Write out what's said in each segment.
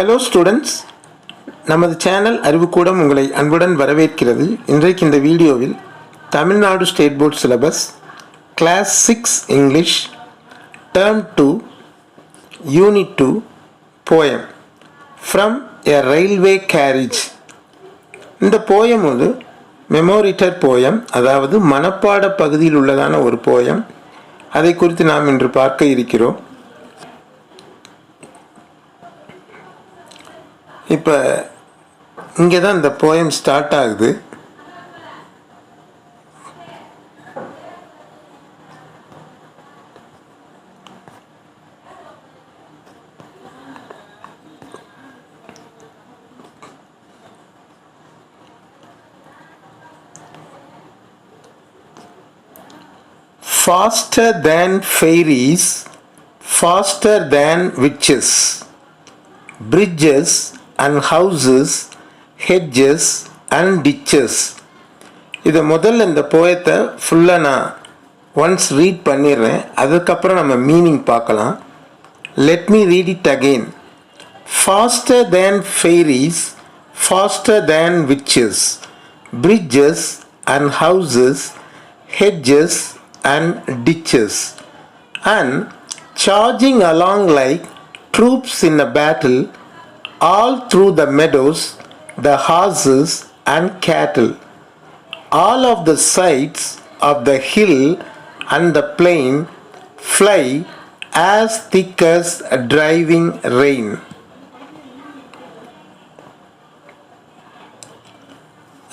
Hello students நமது channel Arivukoodam உங்களை அன்புடன் வரவேற்கிறது. இன்றைக்கு இந்த வீடியோவில் Tamil Nadu state board syllabus class six English term two unit two poem from a railway carriage இந்த போயம் ஒரு மெமோரிட்டர் போயம் அதாவது மனப்பாட பகுதியில் உள்ளதான ஒரு போயம் அதை குறித்து நாம் இன்று பார்க்க இருக்கிறோம். இப்போ இங்கே தான் இந்த போயம் ஸ்டார்ட் ஆகுது faster than fairies, faster than witches, bridges and houses hedges and ditches இதை முதல்ல இந்த போயத்தை ஃபுல்லாக நான் ஒன்ஸ் ரீட் பண்ணிடுறேன் அதுக்கப்புறம் நம்ம மீனிங் பார்க்கலாம் let me read it again faster than fairies faster than witches bridges and houses hedges and ditches and charging along like troops in a battle all through the meadows, the horses and cattle, all of the sides of the hill and the plain fly as thick as driving rain.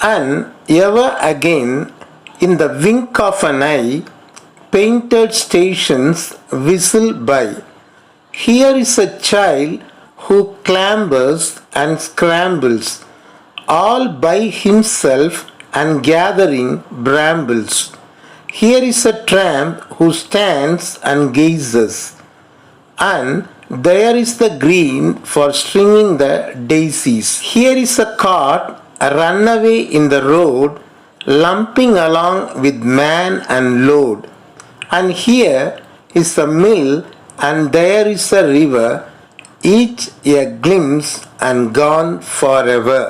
and ever again in the wink of an eye painted stations whistle by here is a child who clambers and scrambles all by himself and gathering brambles here is a tramp who stands and gazes and there is the green for stringing the daisies. Here is a cart, a runaway in the road, lumping along with man and load. And here is a mill, and there is a river, each a glimpse and gone forever.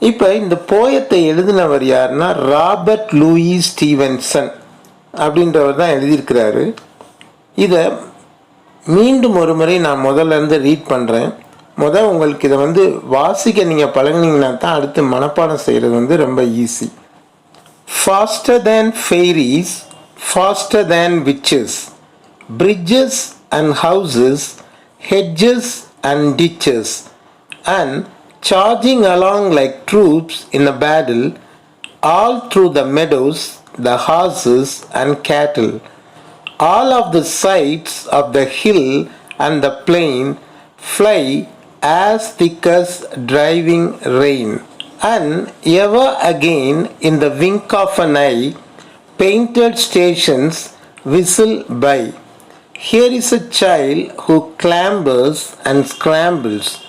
இப்போ இந்த போயத்தை எழுதினவர் யாருன்னா Robert Louis Stevenson அப்படின்றவர் தான் எழுதியிருக்கிறாரு. இதை மீண்டும் ஒரு முறை நான் முதல்ல இருந்து ரீட் பண்ணுறேன் முதல் உங்களுக்கு இதை வந்து வாசிக்க நீங்கள் பழகுனீங்கன்னா தான் அடுத்து மனப்பாடம் செய்கிறது வந்து ரொம்ப easy faster than fairies faster than witches bridges and houses, hedges and ditches, and charging along like troops in a battle, all through the meadows, the horses and cattle. All of the sides of the hill and the plain fly as thick as driving rain. And ever again, in the wink of an eye, painted stations whistle by. Here is a child who clambers and scrambles,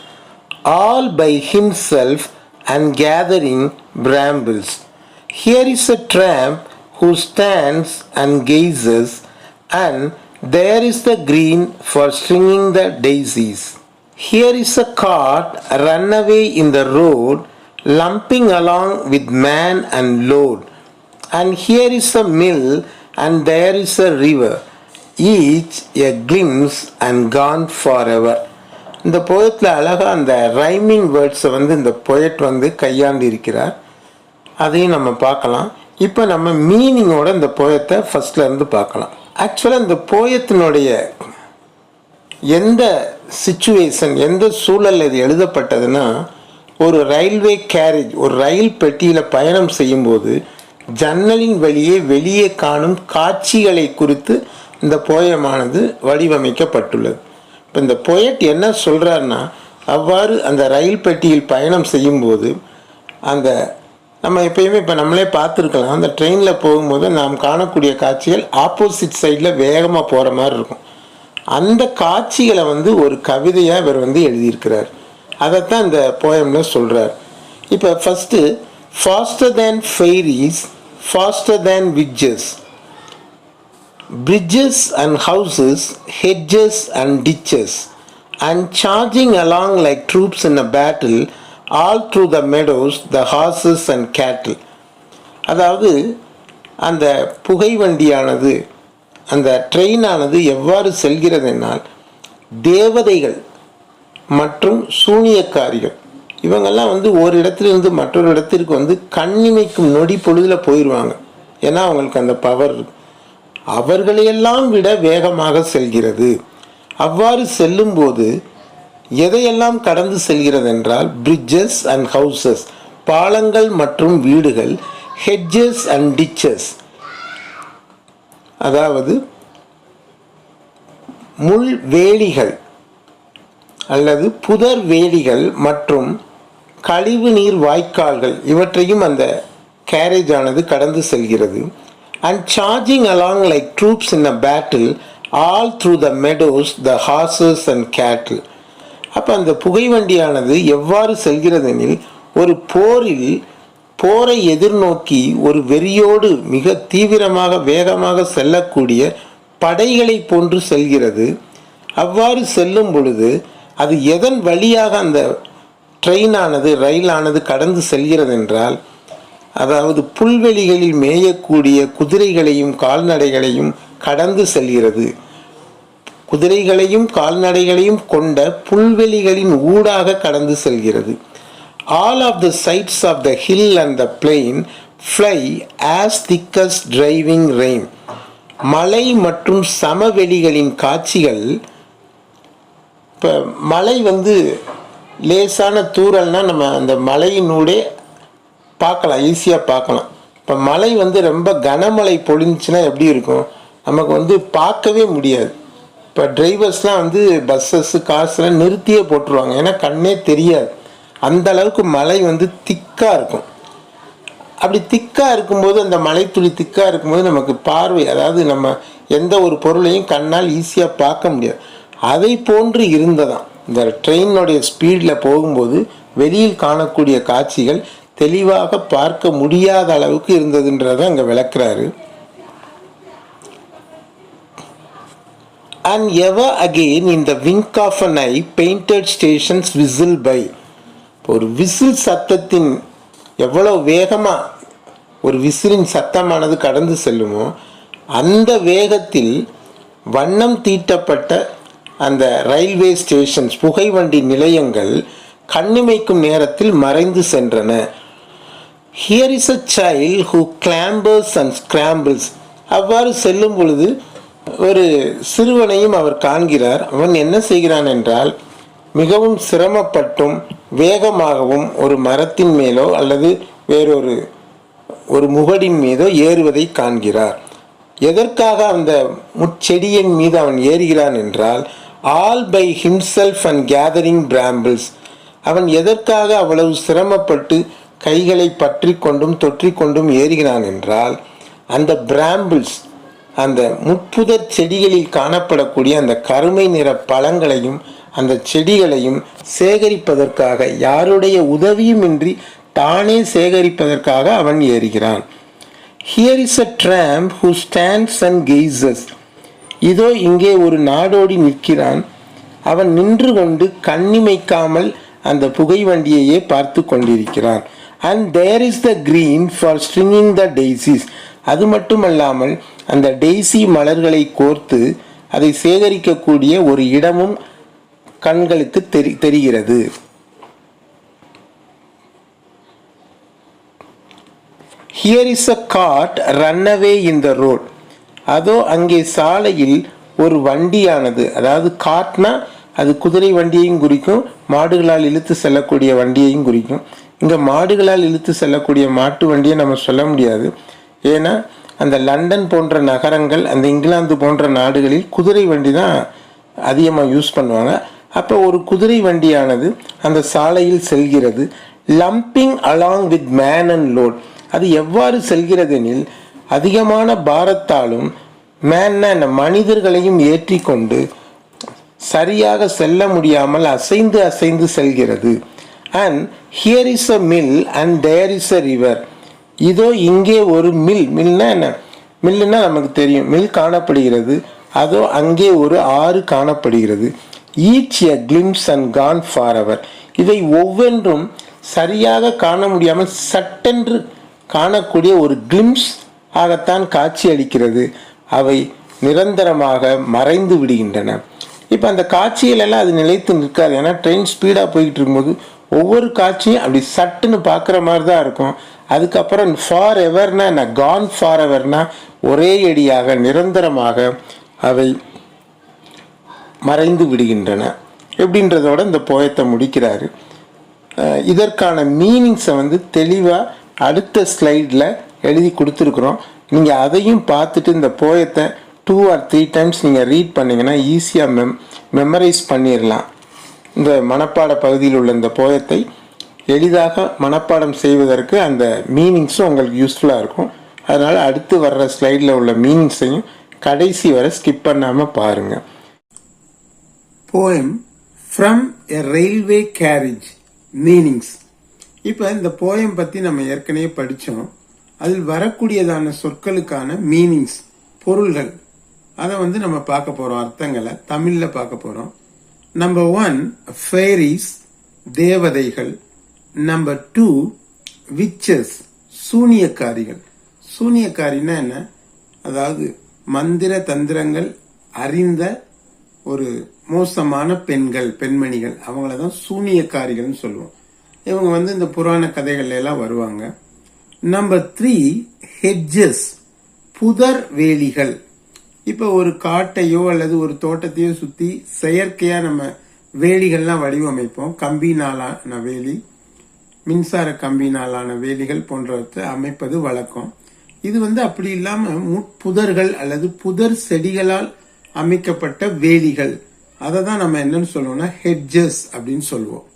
all by himself and gathering brambles. Here is a tramp who stands and gazes and there is the green for stringing the daisies. Here is a cart, a runaway in the road, lumping along with man and load. And here is a mill, and there is a river, each a glimpse and gone for ever இந்த போயத்தில் அழகாக அந்த rhyming வேர்ட்ஸை வந்து இந்த poet வந்து கையாண்டு இருக்கிறார் அதையும் நம்ம பார்க்கலாம். இப்போ நம்ம மீனிங்கோட இந்த போயத்தை ஃபஸ்ட்லேருந்து பார்க்கலாம். ஆக்சுவலாக இந்த போயத்தினுடைய எந்த சுச்சுவேஷன் எந்த சூழலில் இது எழுதப்பட்டதுன்னா ஒரு ரயில்வே கேரேஜ் ஒரு ரயில் பெட்டியில் பயணம் செய்யும்போது ஜன்னலின் வழியே வெளியே காணும் காட்சிகளை குறித்து இந்த போயமானது வடிவமைக்கப்பட்டுள்ளது. இப்போ இந்த போயட் என்ன சொல்கிறாருன்னா அவ்வாறு அந்த ரயில் பெட்டியில் பயணம் செய்யும்போது அந்த நம்ம எப்பயுமே இப்போ நம்மளே பார்த்துருக்கலாம் அந்த ட்ரெயினில் போகும்போது நாம் காணக்கூடிய காட்சிகள் ஆப்போசிட் சைடில் வேகமாக போகிற மாதிரி இருக்கும். அந்த காட்சிகளை வந்து ஒரு கவிதையாக இவர் வந்து எழுதியிருக்கிறார். அதைத்தான் இந்த போயமில் சொல்கிறார் இப்போ first faster than fairies faster than witches bridges and houses, hedges and ditches, and charging along like troops in a battle all through the meadows the horses and cattle. அதாவது அந்த புகை வண்டியானது அந்த ட்ரெயினானது எவ்வாறு செல்கிறதுனால் தேவதைகள் மற்றும் சூனியக்காரிகள். இவங்கெல்லாம் வந்து ஒரு இடத்துலேருந்து மற்றொரு இடத்திற்கு வந்து கண்ணிமைக்கும் நொடி பொழுதில் போயிடுவாங்க ஏன்னா அவங்களுக்கு அந்த பவர் இருக்கு. அவர்களையெல்லாம் விட வேகமாக செல்கிறது. அவ்வாறு செல்லும்போது எதையெல்லாம் கடந்து செல்கிறது என்றால் பிரிட்ஜஸ் அண்ட் ஹவுசஸ் பாலங்கள் மற்றும் வீடுகள் ஹெட்ஜஸ் அண்ட் டிச்சஸ் அதாவது முள் வேலிகள் அல்லது புதர் வேலிகள் மற்றும் கழிவு நீர் வாய்க்கால்கள் இவற்றையும் அந்த கேரேஜ் ஆனது கடந்து செல்கிறது. And charging along like troops in a battle all through the meadows the horses and cattle அப்போ அந்த புகைவண்டியானது எவ்வாறு செல்கிறதெனில் ஒரு போரில் போரை எதிர்நோக்கி ஒரு வெறியோடு மிக தீவிரமாக வேகமாக செல்லக்கூடிய படைகளை போன்று செல்கிறது. அவ்வாறு செல்லும் பொழுது அது எதன் வழியாக அந்த ட்ரெயினானது ரயிலானது கடந்து செல்கிறது என்றால் அதாவது புல்வெளிகளில் மேயக்கூடிய குதிரைகளையும் கால்நடைகளையும் கடந்து செல்கிறது. குதிரைகளையும் கால்நடைகளையும் கொண்ட புல்வெளிகளின் ஊடாக கடந்து செல்கிறது. All of the sights of the hill and the plain fly as thick as driving rain மலை மற்றும் சமவெளிகளின் காட்சிகள் இப்போ மலை வந்து லேசான தூரல்னால் நம்ம அந்த மலையினூடே பார்க்கலாம் ஈஸியாக பார்க்கலாம். இப்போ மழை வந்து ரொம்ப கனமழை பொழிஞ்சுன்னா எப்படி இருக்கும்? நமக்கு வந்து பார்க்கவே முடியாது. இப்போ டிரைவர்ஸ்லாம் வந்து பஸ்ஸஸ் கார்ஸ்லாம் நிறுத்தியே போட்டுருவாங்க. ஏன்னா கண்ணே தெரியாது. அந்த அளவுக்கு மழை வந்து திக்காக இருக்கும். அப்படி திக்காக இருக்கும்போது அந்த மலைத்துளி திக்காக இருக்கும்போது நமக்கு பார்வை அதாவது நம்ம எந்த ஒரு பொருளையும் கண்ணால் ஈஸியாக பார்க்க முடியாது. அதை போன்று இருந்ததான் இந்த ட்ரெயினுடைய ஸ்பீடில் போகும்போது வெளியில் காணக்கூடிய காட்சிகள் தெளிவாக பார்க்க முடியாத அளவுக்கு இருந்ததுன்றதை அங்கே விளக்குறாரு. அண்ட் எவர் அகெயின் இந்த wink of an eye painted stations whistle by ஒரு விசில் சத்தத்தின் எவ்வளோ வேகமாக ஒரு விசிலின் சத்தமானது கடந்து செல்லுமோ அந்த வேகத்தில் வண்ணம் தீட்டப்பட்ட அந்த ரயில்வே ஸ்டேஷன்ஸ் புகைவண்டி நிலையங்கள் கண்ணிமைக்கும் நேரத்தில் மறைந்து சென்றன. Here is a child who clambers and scrambles அவ்வாறு செல்லும் பொழுது ஒரு சிறுவனையும் அவர் காண்கிறார். அவன் என்ன செய்கிறான் என்றால் மிகவும் சிரமப்பட்டும் வேகமாகவும் ஒரு மரத்தின் மேலோ அல்லது வேறொரு ஒரு முகடின் மீதோ ஏறுவதை காண்கிறார். எதற்காக அந்த முச்செடியின் மீது அவன் ஏறுகிறான் என்றால் all by himself and gathering brambles அவன் எதற்காக அவ்வளவு சிரமப்பட்டு கைகளை பற்றி கொண்டும் தொற்றி கொண்டும் ஏறுகிறான் என்றால் அந்த பிராம்பிள்ஸ் அந்த முட்புதர் செடிகளில் காணப்படக்கூடிய அந்த கருமை நிற பழங்களையும் அந்த செடிகளையும் சேகரிப்பதற்காக யாருடைய உதவியுமின்றி தானே சேகரிப்பதற்காக அவன் ஏறுகிறான். Here is a tramp who stands and gazes இதோ இங்கே ஒரு நாடோடி நிற்கிறான். அவன் நின்று கொண்டு கண்ணிமைக்காமல் அந்த புகை வண்டியையே பார்த்து கொண்டிருக்கிறான். And there is the green for stringing the daisies அது மட்டுமல்லாமல் அந்த டெய்சி மலர்களை கோர்த்து அதை சேகரிக்கக்கூடிய ஒரு இடமும் கண்களுக்கு தெரி தெரிகிறது. Here is a cart run away in the road அதோ அங்கே சாலையில் ஒரு வண்டியானது. அதாவது காட்னா அது குதிரை வண்டியையும் குறிக்கும் மாடுகளால் இழுத்து செல்லக்கூடிய வண்டியையும் குறிக்கும். இங்கே மாடுகளால் இழுத்து செல்லக்கூடிய மாட்டு வண்டியை நம்ம சொல்ல முடியாது. ஏன்னா அந்த லண்டன் போன்ற நகரங்கள் அந்த இங்கிலாந்து போன்ற நாடுகளில் குதிரை வண்டி தான் அதிகமாக யூஸ் பண்ணுவாங்க. அப்போ ஒரு குதிரை வண்டியானது அந்த சாலையில் செல்கிறது. Lumping along with man and load அது எவ்வாறு செல்கிறதெனில் அதிகமான பாரத்தாலும் மேன்னா மனிதர்களையும் ஏற்றி கொண்டு சரியாக செல்ல முடியாமல் அசைந்து அசைந்து செல்கிறது. And here is a mill and there is a river இதோ இங்கே ஒரு மில் மில்னா என்ன? மில்லுன்னா நமக்கு தெரியும். மில் காணப்படுகிறது. அதோ அங்கே ஒரு ஆறு காணப்படுகிறது. Each a glimpse and gone for ever இவை ஒவ்வொன்றும் சரியாக காண முடியாமல் சட்டென்று காணக்கூடிய ஒரு கிளிம்ஸ் ஆகத்தான் காட்சி அளிக்கிறது அவை நிரந்தரமாக மறைந்து விடுகின்றன. இப்போ அந்த காட்சியிலெல்லாம் அது நிலைத்து நிற்காது. ஏன்னா ட்ரெயின் ஸ்பீடாக போய்கிட்டு இருக்கும்போது ஒவ்வொரு காட்சியும் அப்படி சட்டுன்னு பார்க்குற மாதிரி தான் இருக்கும். அதுக்கப்புறம் ஃபார் எவர்னா என்ன? கான் ஃபார் எவர்னா ஒரே அடியாக நிரந்தரமாக அவை மறைந்து விடுகின்றன எப்படின்றதோட இந்த போயத்தை முடிக்கிறாரு. இதற்கான மீனிங்ஸை வந்து தெளிவாக அடுத்த ஸ்லைடில் எழுதி கொடுத்துருக்குறோம். நீங்கள் அதையும் பார்த்துட்டு இந்த போயத்தை டூ ஆர் த்ரீ டைம்ஸ் நீங்கள் ரீட் பண்ணிங்கன்னா ஈஸியாக மெம் மெமரைஸ் பண்ணிடலாம் இந்த மனப்பாட பகுதியில் உள்ள இந்த போயத்தை எளிதாக மனப்பாடம் செய்வதற்கு அந்த மீனிங்ஸும் உங்களுக்கு யூஸ்ஃபுல்லாக இருக்கும். அதனால் அடுத்து வர்ற ஸ்லைடில் உள்ள மீனிங்ஸையும் கடைசி வரை ஸ்கிப் பண்ணாமல் பாருங்கள் poem from a railway carriage meanings இப்போ இந்த போயம் பற்றி நம்ம ஏற்கனவே படித்தோம் அதில் வரக்கூடியதான சொற்களுக்கான மீனிங்ஸ் பொருள்கள். அதை வந்து நம்ம பார்க்க போகிறோம் அர்த்தங்களை தமிழில் பார்க்க போகிறோம் நம்பர் ஒன் ஃபேரிஸ் தேவதைகள். நம்பர் டூ விச்சஸ் சூனியக்காரிகள். சூனியக்காரின்னா என்ன? அதாவது மந்திர தந்திரங்கள் அறிந்த ஒரு மோசமான பெண்கள் பெண்மணிகள். அவங்கள தான் சூனியக்காரிகள்னு சொல்லுவோம். இவங்க வந்து இந்த புராண கதைகள்ல எல்லாம் வருவாங்க. நம்பர் த்ரீ ஹெட்ஜஸ் புதர் வேலிகள் இப்போ ஒரு காட்டையோ அல்லது ஒரு தோட்டத்தையோ சுத்தி செயற்கையா நம்ம வேலிகள்லாம் வடிவமைப்போம். கம்பினாலான வேலி மின்சார கம்பினாலான வேலிகள் போன்றவற்றை அமைப்பது வழக்கம். இது வந்து அப்படி இல்லாம முட்புதர்கள் அல்லது புதர் செடிகளால் அமைக்கப்பட்ட வேலிகள். அதை தான் நம்ம என்னன்னு சொல்லுவோம்னா ஹெட்ஜஸ் அப்படின்னு சொல்லுவோம்.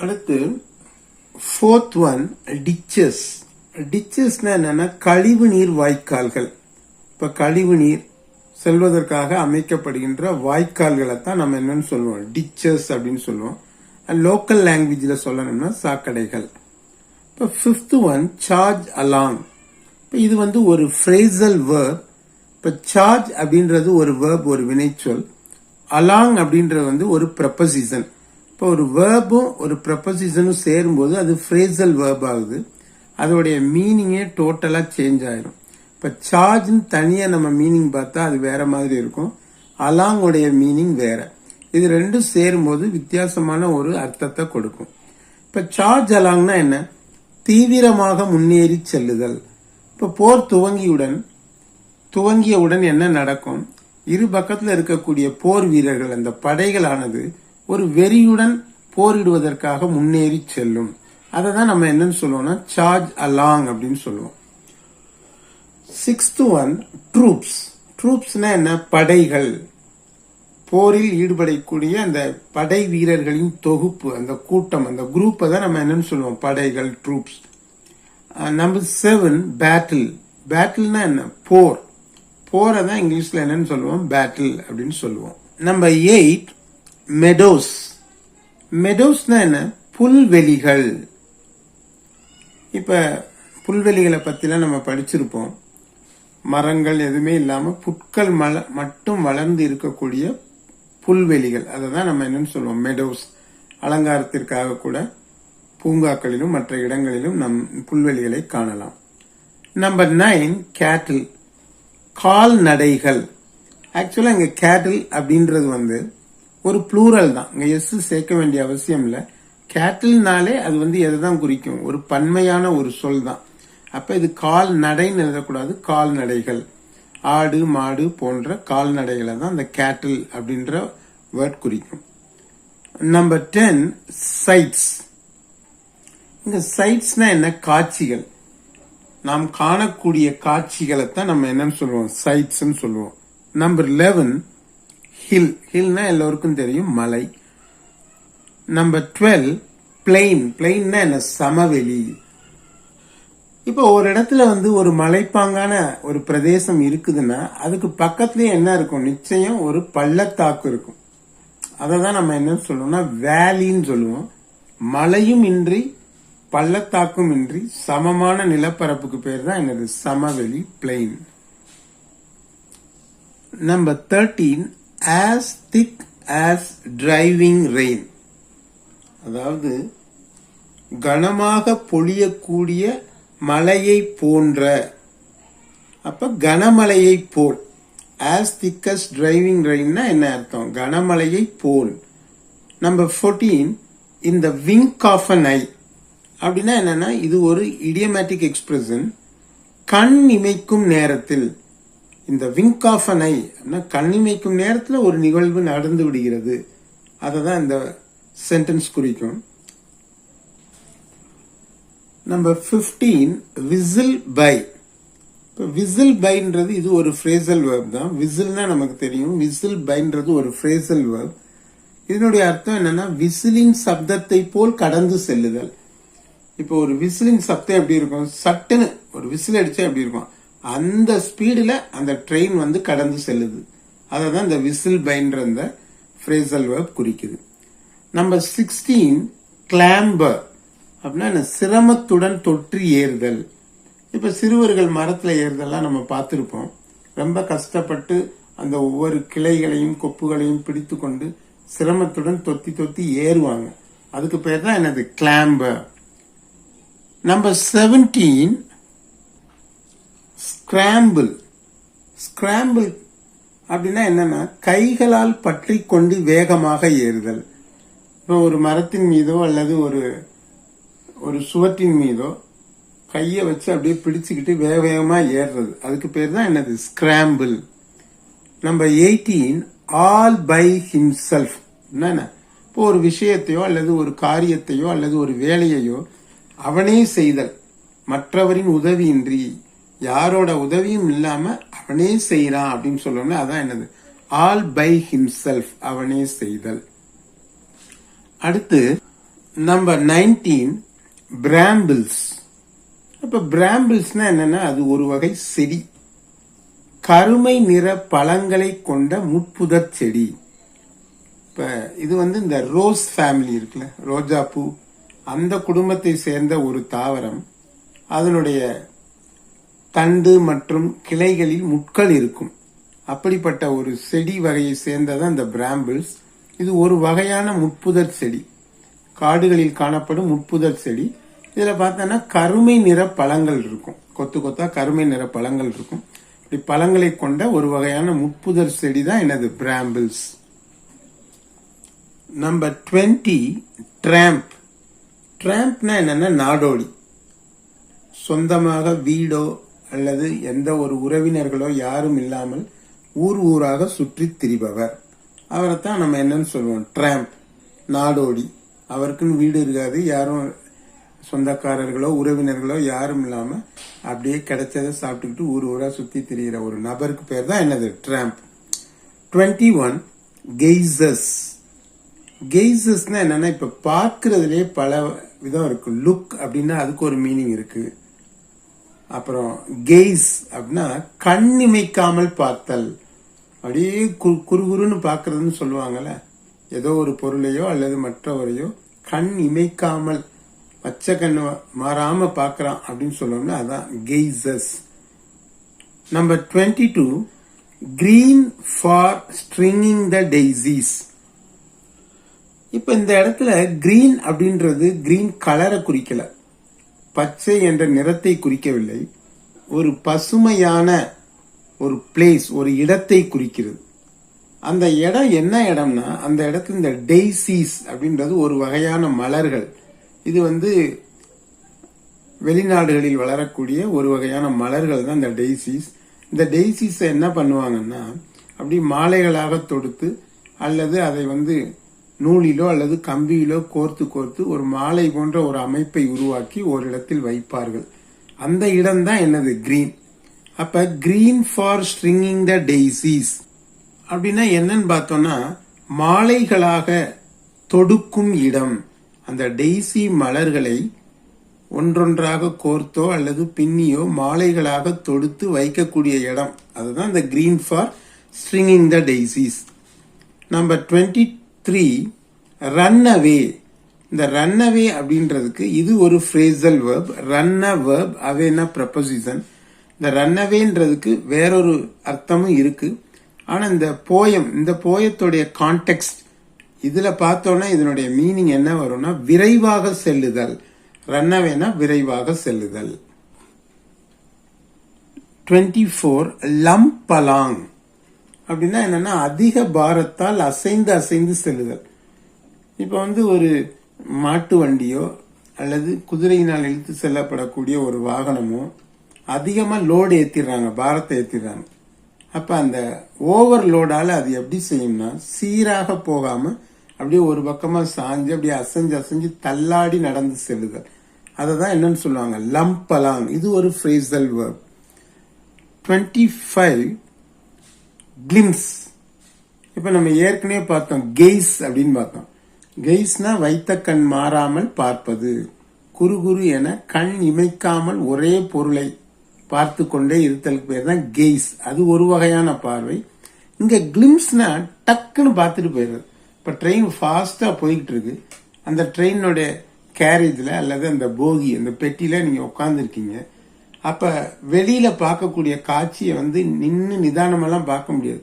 அடுத்து ஃபோர்த் ஒன் டிச்சஸ் டிச்சஸ்னா என்னன்னா கழிவு நீர் வாய்க்கால்கள். இப்ப கழிவு நீர் செல்வதற்காக அமைக்கப்படுகின்ற வாய்க்கால்களை தான் நம்ம என்னன்னு சொல்லுவோம் டிச்சஸ் அப்படின்னு சொல்லுவோம். லோக்கல் லாங்குவேஜில் சொல்லணும்னா சாக்கடைகள். இப்போ ஃபிஃப்த்து ஒன் சார்ஜ் அலாங் இப்போ இது வந்து ஒரு ஃப்ரேசல் வேர்ப் இப்போ சார்ஜ் அப்படின்றது ஒரு வேர்ப் ஒரு வினைச்சொல். அலாங் அப்படின்றது வந்து ஒரு ப்ரப்பசிசன் இப்போ ஒரு வேர்பும் ஒரு ப்ரப்பசிசனும் சேரும்போது அது ஃப்ரேசல் வேர்ப் ஆகுது. அதோடைய மீனிங்கே டோட்டலாக சேஞ்ச் ஆயிரும். இப்போ சார்ஜ்னு தனியாக நம்ம மீனிங் பார்த்தா அது வேற மாதிரி இருக்கும். அலாங்குடைய மீனிங் வேற. இது ரெண்டும் சேரும்போது வித்தியாசமான ஒரு அர்த்தத்தை கொடுக்கும். இப்போ சார்ஜ் அலாங்னா என்ன? தீவிரமாக முன்னேறி செல்லுதல். இப்போ போர் துவங்கியுடன் துவங்கியவுடன் என்ன நடக்கும்? இரு பக்கத்தில் இருக்கக்கூடிய போர் வீரர்கள் அந்த படைகளானது ஒரு வெறியுடன் போரிடுவதற்காக முன்னேறி செல்லும். அதை தான் நம்ம என்னன்னு சொல்லுவோம்னா சார்ஜ் அலாங் அப்படின்னு சொல்லுவோம். சிக்ஸ்த்து ஒன் ட்ரூப்ஸ் ட்ரூப்ஸ்னா என்ன? படைகள். போரில் ஈடுபடக்கூடிய அந்த படை வீரர்களின் தொகுப்பு அந்த கூட்டம் அந்த குரூப்பை தான் நம்ம என்னன்னு சொல்லுவோம். படைகள் ட்ரூப்ஸ் நம்பர் செவன் பேட்டில் பேட்டில்னா என்ன? போர். போரை தான் இங்கிலீஷில் என்னன்னு சொல்லுவோம்? பேட்டில் அப்படின்னு சொல்லுவோம். நம்பர் எயிட் மெடோஸ் மெடோஸ்னா என்ன? புல்வெளிகள். இப்போ புல்வெளிகளை பற்றிலாம் நம்ம படிச்சிருப்போம். மரங்கள் எதுவுமே இல்லாம புட்கள் மல மட்டும் வளர்ந்து இருக்கக்கூடிய புல்வெளிகள். அதை தான் நம்ம என்னன்னு சொல்லுவோம் மெடோஸ் அலங்காரத்திற்காக கூட பூங்காக்களிலும் மற்ற இடங்களிலும் நம் புல்வெளிகளை காணலாம். நம்பர் நைன் கேட்டில் கால்நடைகள். ஆக்சுவலாக இங்கே கேட்டில் அப்படின்றது வந்து ஒரு ப்ளூரல் தான். இங்கே எஸ் சேர்க்க வேண்டிய அவசியம் இல்லை. கேட்டில்னாலே அது வந்து எதை தான் குறிக்கும்? ஒரு பன்மையான ஒரு சொல் தான். அப்ப இது கால்நடைன்னு எழுதக்கூடாது கால்நடைகள். ஆடு மாடு போன்ற கால்நடைகளை தான் அந்த கேட்டில் அப்படின்ற வேர்ட் குறிக்கும். நம்பர் டென் சைட்ஸ் இங்க சைட்ஸ்னா என்ன? காட்சிகள். நாம் காணக்கூடிய காட்சிகளை தான் நம்ம என்னன்னு சொல்லுவோம்? சைட்ஸ்ன்னு சொல்லுவோம். நம்பர் லெவன் ஹில் ஹில்னா எல்லோருக்கும் தெரியும் மலை. நம்பர் டுவெல் பிளெயின் பிளெயின்னா என்ன? சமவெளி. இப்போ ஒரு இடத்துல வந்து ஒரு மலைப்பாங்கான ஒரு பிரதேசம் இருக்குதுன்னா அதுக்கு பக்கத்துலயே என்ன இருக்கும்? நிச்சயம் ஒரு பள்ளத்தாக்கு இருக்கும். அதை தான் நம்ம என்ன சொல்லுவோம்னா வேலின்னு சொல்லுவோம். மலையும் இன்றி பள்ளத்தாக்கும் இன்றி சமமான நிலப்பரப்புக்கு பேர் தான் எனது சமவெளி plain number thirteen as thick as driving rain அதாவது கனமாக பொழியக்கூடிய மலையை போன்ற. அப்போ கனமழையை போல். ஆஸ் திக்கஸ்ட் டிரைவிங் ரெயின்னா என்ன அர்த்தம்? கனமழையை போல். நம்பர் ஃபோர்டீன் இந்த விங்க் ஆஃப் அன் ஐ அப்படின்னா என்னன்னா இது ஒரு இடியமேட்டிக் எக்ஸ்பிரஷன் கண் இமைக்கும் நேரத்தில். இந்த விங்க் ஆஃப் அன் ஐ அப்படின்னா கண் இமைக்கும் நேரத்தில் ஒரு நிகழ்வு நடந்து விடுகிறது. அதை தான் இந்த சென்டென்ஸ் குறிக்கும். நம்பர் ஃபிஃப்டீன் விசில் பை இப்போ விசில் பைன்றது இது ஒரு ஃப்ரேசல் வேர்ப் தான். விசில்னா நமக்கு தெரியும். விசில் பைன்றது ஒரு ஃப்ரேசல் வேர்ப் இதனுடைய அர்த்தம் என்னன்னா விசிலின் சப்தத்தை போல் கடந்து செல்லுதல். இப்போ ஒரு விசிலின் சப்தம் எப்படி இருக்கும்? சட்டுன்னு ஒரு விசில் அடிச்சா எப்படி இருக்கும்? அந்த ஸ்பீடில் அந்த ட்ரெயின் வந்து கடந்து செல்லுது. அதை தான் இந்த விசில் பைன்ற அந்த ஃப்ரேசல் வேர்ப் குறிக்குது. நம்பர் சிக்ஸ்டீன் கிளாம்பர் அப்படின்னா என்ன? சிரமத்துடன் தொற்றி ஏறுதல். இப்போ சிறுவர்கள் மரத்தில் ஏறுதெல்லாம் நம்ம பார்த்துருப்போம். ரொம்ப கஷ்டப்பட்டு அந்த ஒவ்வொரு கிளைகளையும் கொப்புகளையும் பிடித்து கொண்டு சிரமத்துடன் தொத்தி தொத்தி ஏறுவாங்க. அதுக்கு பேர் தான் என்னது? Clamber number seventeen scramble scramble அப்படின்னா என்னன்னா கைகளால் பற்றி கொண்டு வேகமாக ஏறுதல். இப்போ ஒரு மரத்தின் மீதோ அல்லது ஒரு ஒரு சுவற்றின் மீதோ கையை வச்சு அப்படியே பிடிச்சுக்கிட்டு வேக வேகமாக ஏறுறது. அதுக்கு பேர் தான் என்னது? Scramble number eighteen all by himself என்னென்ன இப்போ ஒரு விஷயத்தையோ அல்லது ஒரு காரியத்தையோ அல்லது ஒரு வேலையையோ அவனே செய்தல். மற்றவரின் உதவியின்றி. யாரோட உதவியும் இல்லாம அவனே செய்யறான் அப்படின்னு சொல்லணும்னா அதான் என்னது? ஆல் பை ஹிம்செல்ஃப் அவனே செய்தல். அடுத்து நம்பர் நைன்டீன் பிராம்பிள்ஸ் அப்போ பிராம்பிள்ஸ்னா என்னன்னா அது ஒரு வகை செடி. கருமை நிற பழங்களை கொண்ட முட்புதர் செடி. இப்போ இது வந்து இந்த ரோஸ் ஃபேமிலி இருக்குல்ல ரோஜா பூ. அந்த குடும்பத்தை சேர்ந்த ஒரு தாவரம். அதனுடைய தண்டு மற்றும் கிளைகளில் முட்கள் இருக்கும். அப்படிப்பட்ட ஒரு செடி வகையை சேர்ந்ததான் இந்த பிராம்பிள்ஸ் இது ஒரு வகையான முட்புதர் செடி. காடுகளில் காணப்படும் முட்புதர் செடி. இதில் பார்த்தோன்னா கருமை நிற பழங்கள் இருக்கும். கொத்து கொத்தா கருமை நிற பழங்கள் இருக்கும். இப்படி பழங்களை கொண்ட ஒரு வகையான முட்புதர் செடி தான் எனது பிராம்பிள்ஸ் நம்பர் டுவெண்ட்டி ட்ராம்ப் ட்ராம்ப்னா என்னென்னா நாடோடி. சொந்தமாக வீடோ அல்லது எந்த ஒரு உறவினர்களோ யாரும் இல்லாமல் ஊர் ஊராக சுற்றி திரிபவர். அவரைத்தான் நம்ம என்னன்னு சொல்லுவோம்? ட்ராம்ப் நாடோடி. அவருக்குன்னு வீடு இருக்காது. யாரும் சொந்தக்காரர்களோ உறவினர்களோ யாரும் இல்லாம அப்படியே கிடைச்சதை சாப்பிட்டுக்கிட்டு ஊர் ஊரா சுத்தி திரியிற ஒரு நபருக்கு பேர் தான் என்னது? ட்ராம்ப் டுவெண்ட்டி ஒன் கெய்சஸ் கெய்சஸ்னா என்னன்னா இப்ப பார்க்கறதுலே பல விதம் இருக்கு. லுக் அப்படின்னா அதுக்கு ஒரு மீனிங் இருக்கு. அப்புறம் கெய்ஸ் அப்படின்னா கண் இமைக்காமல் பார்த்தல். அப்படியே குறு குறுகுறுன்னு பார்க்கறதுன்னு சொல்லுவாங்கல்ல. ஏதோ ஒரு பொருளையோ அல்லது மற்றவரையோ கண் இமைக்காமல் பச்சை கண் மாறாம பார்க்கறான் அப்படின்னு சொல்லோம்னா அதான் gazes number twenty two green for stringing the daisies இப்ப இந்த இடத்துல கிரீன் அப்படின்றது கிரீன் கலரை குறிக்கல. பச்சை என்ற நிறத்தை குறிக்கவில்லை. ஒரு பசுமையான ஒரு பிளேஸ் ஒரு இடத்தை குறிக்கிறது. அந்த இடம் என்ன இடம்னா அந்த இடத்துல இந்த டெய்சீஸ் அப்படின்றது ஒரு வகையான மலர்கள். இது வந்து வெளிநாடுகளில் வளரக்கூடிய ஒரு வகையான மலர்கள் தான் இந்த டெய்சிஸ் இந்த டெய்சிஸ் என்ன பண்ணுவாங்கன்னா அப்படி மாலைகளாக தொடுத்து அல்லது அதை வந்து நூலிலோ அல்லது கம்பியிலோ கோர்த்து கோர்த்து ஒரு மாலை போன்ற ஒரு அமைப்பை உருவாக்கி ஒரு இடத்தில் வைப்பார்கள். அந்த இடம் தான் என்னது? கிரீன் அப்ப green for stringing the daisies அப்படின்னா என்னன்னு பார்த்தோம்னா மாலைகளாக தொடுக்கும் இடம். அந்த டெய்சி மலர்களை ஒன்றொன்றாக கோர்த்தோ அல்லது பின்னியோ மாலைகளாக தொடுத்து வைக்கக்கூடிய இடம். அதுதான் இந்த green for stringing the daisies number twenty three run away இந்த ரன் அவே அப்படின்றதுக்கு இது ஒரு phrasal verb run a verb அவேனா preposition இந்த ரன் அவேன்றதுக்கு வேறொரு அர்த்தமும் இருக்கு. ஆனால் இந்த போயம் இந்த போயத்துடைய கான்டெக்ட் இதுல பார்த்தோன்னா இதனுடைய மீனிங் என்ன வரும்னா விரைவாக செல்லுதல். ரன்னவேனா விரைவாக செல்லுதல். டுவெண்ட்டி ஃபோர் லம்பலாங் அப்படின்னா என்னன்னா அதிக பாரத்தால் அசைந்து அசைந்து செல்லுதல். இப்போ வந்து ஒரு மாட்டு வண்டியோ அல்லது குதிரையினால் இழுத்து செல்லப்படக்கூடிய ஒரு வாகனமோ அதிகமாக லோடு ஏற்றிடுறாங்க பாரத்தை ஏற்றிடுறாங்க அப்போ அந்த ஓவர் லோடால் அது எப்படி செய்யும்னா சீராக போகாமல் அப்படியே ஒரு பக்கமாக சாஞ்சு அப்படியே அசைஞ்சு அசைஞ்சு தள்ளாடி நடந்து செல்லுதல். அதை தான் என்னன்னு சொல்லுவாங்க லம்பலாங். இது ஒரு phrasal verb twenty five glimpse இப்போ நம்ம ஏற்கனவே பார்த்தோம் கெய்ஸ் அப்படின்னு பார்த்தோம். கெய்ஸ்னா வைத்த கண் மாறாமல் பார்ப்பது. குறு குறு என கண் இமைக்காமல் ஒரே பொருளை பார்த்து கொண்டே இருத்தலுக்கு பேர் தான் கெய்ஸ் அது ஒரு வகையான பார்வை. இங்கே கிளிம்ஸ்னா டக்குன்னு பார்த்துட்டு போயிடுறது. இப்போ ட்ரெயின் ஃபாஸ்ட்டாக போய்கிட்டு இருக்கு அந்த ட்ரெயினோட கேரேஜில் அல்லது அந்த போகி அந்த பெட்டியில் நீங்கள் உட்காந்துருக்கீங்க அப்போ வெளியில் பார்க்கக்கூடிய காட்சியை வந்து நின்று நிதானமெல்லாம் பார்க்க முடியாது.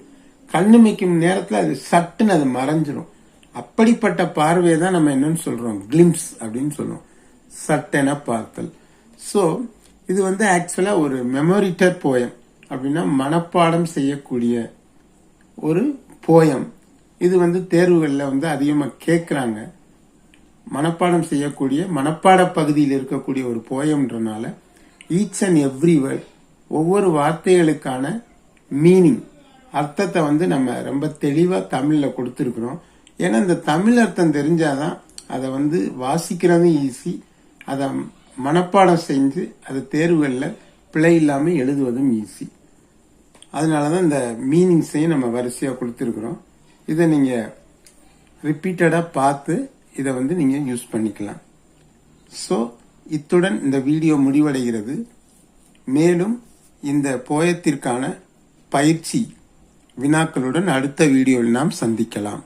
கண்ணு மிக்கும் நேரத்தில் அது சட்டுன்னு அது மறைஞ்சிரும். அப்படிப்பட்ட பார்வையை தான் நம்ம என்னன்னு சொல்கிறோம் கிளிம்ஸ் அப்படின்னு சொல்லுவோம் சட்டென பார்த்தல். ஸோ இது வந்து ஆக்சுவலாக ஒரு மெமோரிட்டர் போயம் அப்படின்னா மனப்பாடம் செய்யக்கூடிய ஒரு போயம் இது வந்து தேர்வுகளில் வந்து அதிகமாக கேட்குறாங்க மனப்பாடம் செய்யக்கூடிய மனப்பாட பகுதியில் இருக்கக்கூடிய ஒரு போயம்ன்றனால ஈச் அண்ட் எவ்ரி வேர்ட் ஒவ்வொரு வார்த்தைகளுக்கான மீனிங் அர்த்தத்தை வந்து நம்ம ரொம்ப தெளிவாக தமிழில் கொடுத்துருக்குறோம். ஏன்னா இந்த தமிழ் அர்த்தம் தெரிஞ்சாதான் அதை வந்து வாசிக்கிறதும் ஈஸி அதை மனப்பாடம் செஞ்சு அதை தேர்வுகளில் பிழை இல்லாமல் எழுதுவதும் ஈஸி அதனால தான் இந்த மீனிங்ஸையும் நம்ம வரிசையாக கொடுத்துருக்குறோம். இதை நீங்கள் ரிப்பீட்டடாக பார்த்து இதை வந்து நீங்கள் யூஸ் பண்ணிக்கலாம். ஸோ இத்துடன் இந்த வீடியோ முடிவடைகிறது. மேலும் இந்த போயத்திற்கான பயிற்சி வினாக்களுடன் அடுத்த வீடியோவில் நாம் சந்திக்கலாம்.